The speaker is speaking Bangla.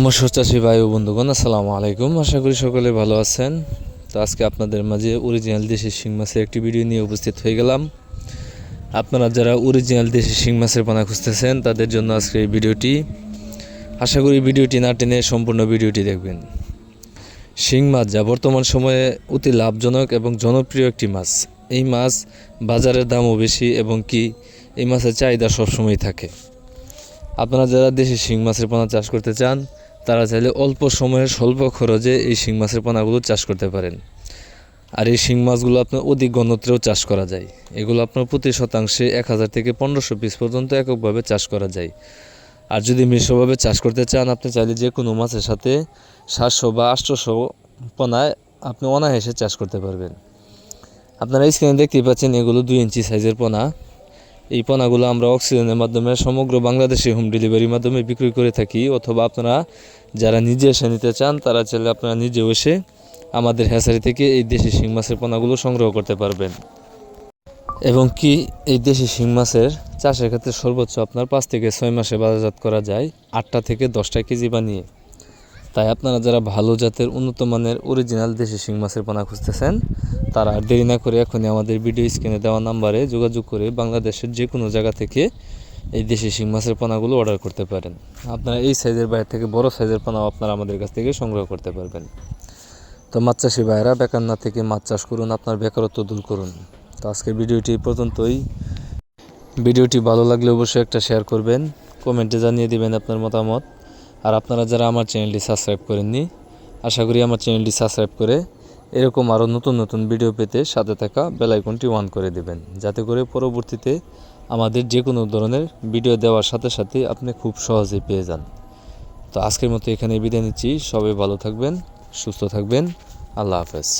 মৎস্য চাষি ভাই ও বন্ধুগণ, আসসালামু আলাইকুম। আশা করি সকলে ভালো আছেন। তো আজকে আপনাদের মাঝে অরিজিনাল দেশি শিং মাছের একটি ভিডিও নিয়ে উপস্থিত হয়ে গেলাম। আপনারা যারা অরিজিনাল দেশি শিং মাছের পানা খুঁজতেছেন, তাদের জন্য আজকে এই ভিডিওটি। আশা করি ভিডিওটি না টেনে সম্পূর্ণ ভিডিওটি দেখবেন। শিং মাছ যা বর্তমান সময়ে অতি লাভজনক এবং জনপ্রিয় একটি মাছ। এই মাছ বাজারের দামও বেশি এবং কি এই মাছের চাহিদা সবসময় থাকে। আপনারা যারা দেশি শিং মাছের পোনা চাষ করতে চান তারা চাইলে অল্প সময়ে স্বল্প খরচে এই শিং মাছের পোনাগুলো চাষ করতে পারেন। আর এই শিং মাছগুলো আপনার অধিক ঘনত্রেও চাষ করা যায়। এগুলো আপনার প্রতি শতাংশে এক হাজার থেকে পনেরোশো পিস পর্যন্ত এককভাবে চাষ করা যায়। আর যদি মিশ্রভাবে চাষ করতে চান, আপনি চাইলে যে কোনো মাছের সাথে সাতশো বা আটশোশো পোনায় আপনি অনায়াসে চাষ করতে পারবেন। আপনারা স্ক্রিনে দেখতেই পাচ্ছেন এগুলো দুই ইঞ্চি সাইজের পোনা। এই পোনাগুলো আমরা অক্সিজেনের মাধ্যমে সমগ্র বাংলাদেশে হোম ডেলিভারির মাধ্যমে বিক্রি করে থাকি। অথবা আপনারা যারা নিজে এসে নিতে চান, তারা চাইলে আপনারা নিজেও এসে আমাদের হ্যাচারি থেকে এই দেশি শিং মাছের পোনাগুলো সংগ্রহ করতে পারবেন। এবং কি এই দেশি শিং মাছের চাষের ক্ষেত্রে সর্বোচ্চ আপনার পাঁচ থেকে ছয় মাসে বাজারজাত করা যায়, আটটা থেকে দশটা কেজি বানিয়ে। তাই আপনারা যারা ভালো জাতের উন্নত মানের অরিজিনাল দেশি শিং মাছের পোনা খুঁজতেছেন, তারা আর দেরি না করে এখনই আমাদের ভিডিও স্ক্রিনে দেওয়া নাম্বারে যোগাযোগ করে বাংলাদেশের যে কোনো জায়গা থেকে এই দেশি শিং মাছের পোনাগুলো অর্ডার করতে পারেন। আপনারা এই সাইজের বাইরে থেকে বড় সাইজের পোনাও আপনারা আমাদের কাছ থেকে সংগ্রহ করতে পারবেন। তো মাছ চাষি ভাইয়েরা, বেকার না থেকে মাছ চাষ করুন, আপনার বেকারত্ব দূর করুন। তো আজকের ভিডিওটি পর্যন্তই। ভিডিওটি ভালো লাগলে অবশ্যই একটা শেয়ার করবেন কমেন্টে জানিয়ে দিবেন আপনার মতামত। আর আপনারা যারা আমার চ্যানেলটি সাবস্ক্রাইব করেননি, আশা করি আমার চ্যানেলটি সাবস্ক্রাইব করে এরকম আরও নতুন নতুন ভিডিও পেতে সাথে থাকা বেলাইকনটি অন করে দেবেন। যাতে করে পরবর্তীতে আমাদের যে কোনো ধরনের ভিডিও দেওয়ার সাথে সাথে আপনি খুব সহজেই পেয়ে যান। তো আজকের মতো এখানে বিদায় নিচ্ছি। সবাই ভালো থাকবেন, সুস্থ থাকবেন। আল্লাহ হাফেজ।